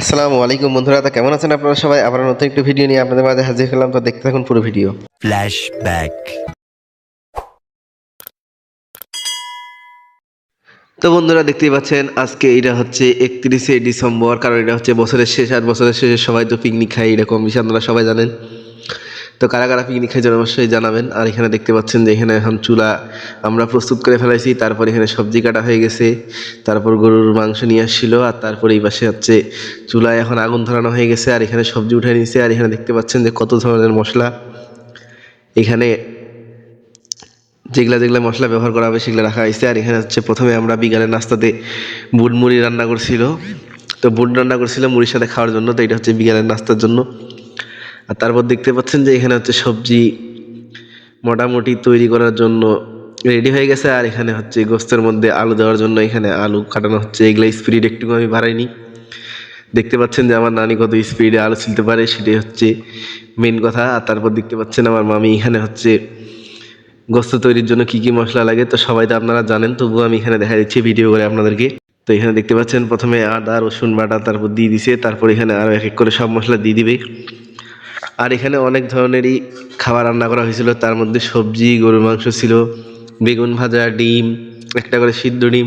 আসসালামু আলাইকুম বন্ধুরা তো কেমন আছেন আপনারা সবাই? আবার নতুন একটি ভিডিও নিয়ে আপনাদের মাঝে হাজির হলাম তো দেখতে থাকুন পুরো ভিডিও। ফ্ল্যাশব্যাক তো বন্ধুরা দেখতেই পাচ্ছেন আজকে এটা হচ্ছে একত্রিশে ডিসেম্বর কারণ এটা হচ্ছে বছরের শেষ আর বছরের শেষে সবাই তো পিকনিক খায় এরকম বিষয় আপনারা সবাই জানেন। তো কারা কারা পিকনিক খাই অবশ্যই জানাবেন। আর এখানে দেখতে পাচ্ছেন যে এখানে এখন চুলা আমরা প্রস্তুত করে ফেলাইছি, তারপর এখানে সবজি কাটা হয়ে গেছে, তারপর গরুর মাংস নিয়ে আসছিল, আর তারপর এই পাশে হচ্ছে চুলায় এখন আগুন ধরানো হয়ে গেছে, আর এখানে সবজি উঠে নিয়েছে আর এখানে দেখতে পাচ্ছেন যে কত ধরনের মশলা। এখানে যেগুলা যেগুলা মশলা ব্যবহার করা হবে সেগুলো রাখা হয়েছে, আর এখানে হচ্ছে প্রথমে আমরা বিকালের নাস্তাতে বুট মুড়ি রান্না করছিল। তো বুট রান্না করছিল মুড়ির সাথে খাওয়ার জন্য, তো এটা হচ্ছে বিকালের নাস্তার জন্য। আর তারপর দেখতে পাচ্ছেন যে এখানে হচ্ছে সবজি মোটামুটি তৈরি করার জন্য রেডি হয়ে গেছে। আর এখানে হচ্ছে গোস্তের মধ্যে আলু দেওয়ার জন্য এখানে আলু কাটানো হচ্ছে। এগুলো স্পিড একটু আমি বাড়াইনি। দেখতে পাচ্ছেন যে আমার নানি কত স্পিডে আলু ছিলতে পারে, সেটাই হচ্ছে মেন কথা। আর তারপর দেখতে পাচ্ছেন আমার মামি এখানে হচ্ছে গোস্ত তৈরির জন্য কি কি মশলা লাগে, তো সবাই তো আপনারা জানেন, তবুও আমি এখানে দেখা দিচ্ছি ভিডিও করে আপনাদেরকে। তো এখানে দেখতে পাচ্ছেন প্রথমে আদা, রসুন বাটা, তারপর দিয়ে দিছে। তারপর এখানে আরও এক এক করে সব মশলা দিয়ে দিবে। আর এখানে অনেক ধরনেরই খাবার রান্না করা হয়েছিল। তার মধ্যে সবজি, গরুর মাংস ছিল, বেগুন ভাজা, ডিম, একটা করে সিদ্ধ ডিম,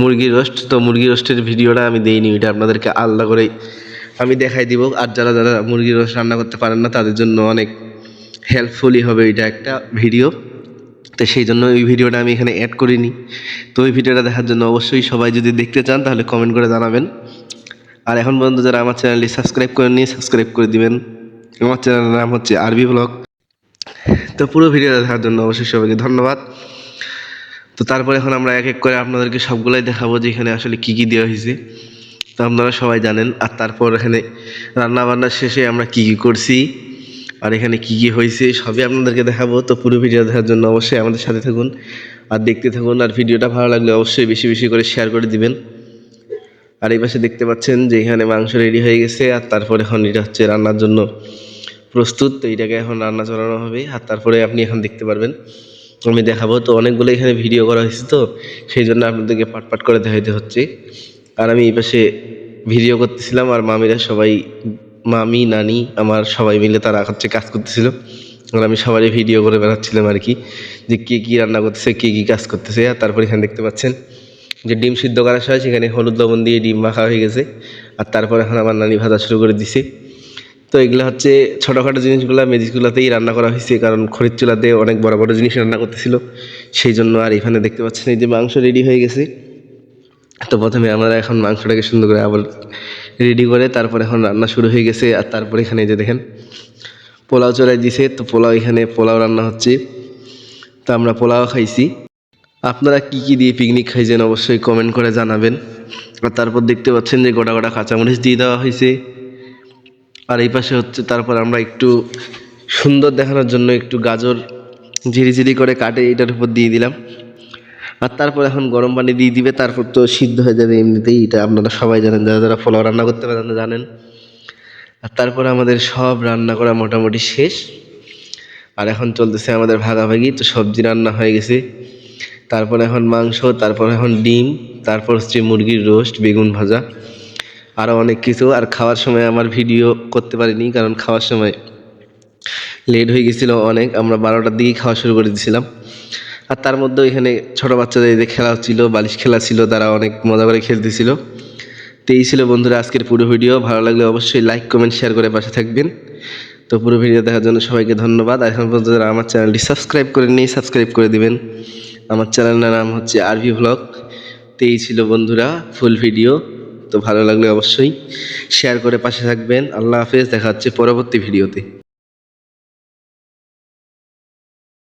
মুরগির রোস্ট। তো মুরগির রোস্টের ভিডিওটা আমি দেইনি, ওইটা আপনাদেরকে আলাদা করে আমি দেখাই দিব। আর যারা যারা মুরগির রোস্ট রান্না করতে পারেন না, তাদের জন্য অনেক হেল্পফুলই হবে এটা একটা ভিডিও। তো সেই জন্য ওই ভিডিওটা আমি এখানে অ্যাড করিনি। তো ওই ভিডিওটা দেখার জন্য অবশ্যই সবাই যদি দেখতে চান, তাহলে কমেন্ট করে জানাবেন। আর এখন পর্যন্ত যারা আমার চ্যানেলটি সাবস্ক্রাইব করেননি সাবস্ক্রাইব করে দিবেন। আমার চ্যানেলের নাম হচ্ছে আরবি ব্লগ। তো পুরো ভিডিওটা দেখার জন্য অবশ্যই সবাইকে ধন্যবাদ। তো তারপরে এখন আমরা এক এক করে আপনাদেরকে সবগুলাই দেখাবো যে এখানে আসলে কী কী দেওয়া হয়েছে। তো আপনারা সবাই জানেন। আর তারপর এখানে রান্না বান্নার শেষে আমরা কী কী করছি, আর এখানে কী কী হয়েছে, সবই আপনাদেরকে দেখাবো। তো পুরো ভিডিও দেখার জন্য অবশ্যই আমাদের সাথে থাকুন, আর দেখতে থাকুন। আর ভিডিওটা ভালো লাগলে অবশ্যই বেশি বেশি করে শেয়ার করে দিবেন। আর এই পাশে দেখতে পাচ্ছেন যে এখানে মাংস রেডি হয়ে গেছে, আর তারপরে এখন এটা হচ্ছে রান্নার জন্য প্রস্তুত। তো এইটাকে এখন রান্না চালানো হবে, আর তারপরে আপনি এখন দেখতে পারবেন। আমি দেখাবো, তো অনেকগুলো এখানে ভিডিও করা হয়েছে তো, সেই জন্য আপনাদেরকে পাট পাট করে দেখাইতে হচ্ছে। আর আমি এই পাশে ভিডিও করতেছিলাম, আর মামিরা সবাই, মামি, নানি, আমার সবাই মিলে তারা হচ্ছে কাজ করতেছিল। আর আমি সবারই ভিডিও করে বেড়াচ্ছিলাম আর কি, যে কে কী রান্না করতেছে, কে কী কাজ করতেছে। আর তারপর এখানে দেখতে পাচ্ছেন যে ডিম সিদ্ধ করা সময় সেখানে হলুদ লবণ দিয়ে ডিম মাখা হয়ে গেছে। আর তারপর এখন আমার নানি ভাজা শুরু করে দিছে। তো এগুলো হচ্ছে ছোটোখাটো জিনিসগুলো, মেজিসগুলোতেই রান্না করা হয়েছে, কারণ খরিদ চুলাতে অনেক বড় বড় জিনিস রান্না করতেছিল। সেই জন্য আর এখানে দেখতে পাচ্ছেন এই যে মাংস রেডি হয়ে গেছে। তো প্রথমে আমরা এখন মাংসটাকে সুন্দর করে আবার রেডি করে তারপর এখন রান্না শুরু হয়ে গেছে। আর তারপর এখানে যে দেখেন, পোলাও চড়াই দিছে। তো পোলাও এখানে, পোলাও রান্না হচ্ছে। তো আমরা পোলাও খাইছি। আপনারা কি কি দিয়ে পিকনিক খাইছেন অবশ্যই কমেন্ট করে জানাবেন। আর তারপর দেখতে পাচ্ছেন যে গোটা গোটা কাঁচামরিচ দিয়ে দেওয়া হয়েছে। আর এই পাশে হচ্ছে তারপর আমরা একটু সুন্দর দেখানোর জন্য একটু গাজর ঝিরিঝিরি করে কাটে, এটার উপর দিয়ে দিলাম। আর তারপর এখন গরম পানি দিয়ে দিবে, তারপর তো সিদ্ধ হয়ে যাবে এমনিতেই, এটা আপনারা সবাই জানেন, যারা যারা পোলাও রান্না করতে পারেন জানেন। আর তারপর আমাদের সব রান্না করা মোটামুটি শেষ। আর এখন চলতেছে আমাদের ভাগাভাগি, তো সবজি রান্না হয়ে গেছে। তারপর এখন মাংস, তারপর এখন ডিম, তারপর হচ্ছে মুরগির রোস্ট, বেগুন ভাজা আরও অনেক কিছু। আর খাওয়ার সময় আমার ভিডিও করতে পারিনি, কারণ খাওয়ার সময় লেট হয়ে গেছিল অনেক। আমরা বারোটার দিকেই খাওয়া শুরু করে দিয়েছিলাম। আর তার মধ্যে এখানে ছোটো বাচ্চাদের যে খেলা হচ্ছিল, বালিশ খেলা ছিল, তারা অনেক মজা করে খেলতেছিল তো এই ছিল বন্ধুরা আজকের পুরো ভিডিও। ভালো লাগলে অবশ্যই লাইক কমেন্ট শেয়ার করে পাশে থাকবেন। তো পুরো ভিডিও দেখার জন্য সবাইকে ধন্যবাদ। এখন পর্যন্ত যারা আমার চ্যানেলটি সাবস্ক্রাইব করে নিই সাবস্ক্রাইব করে দিবেন। আমার চ্যানেলের নাম হচ্ছে আরভি ভ্লগ তো এই ছিল বন্ধুরা ফুল ভিডিও তো ভালো লাগলে অবশ্যই শেয়ার করে পাশে থাকবেন। আল্লাহ হাফেজ, দেখা হচ্ছে পরবর্তী ভিডিওতে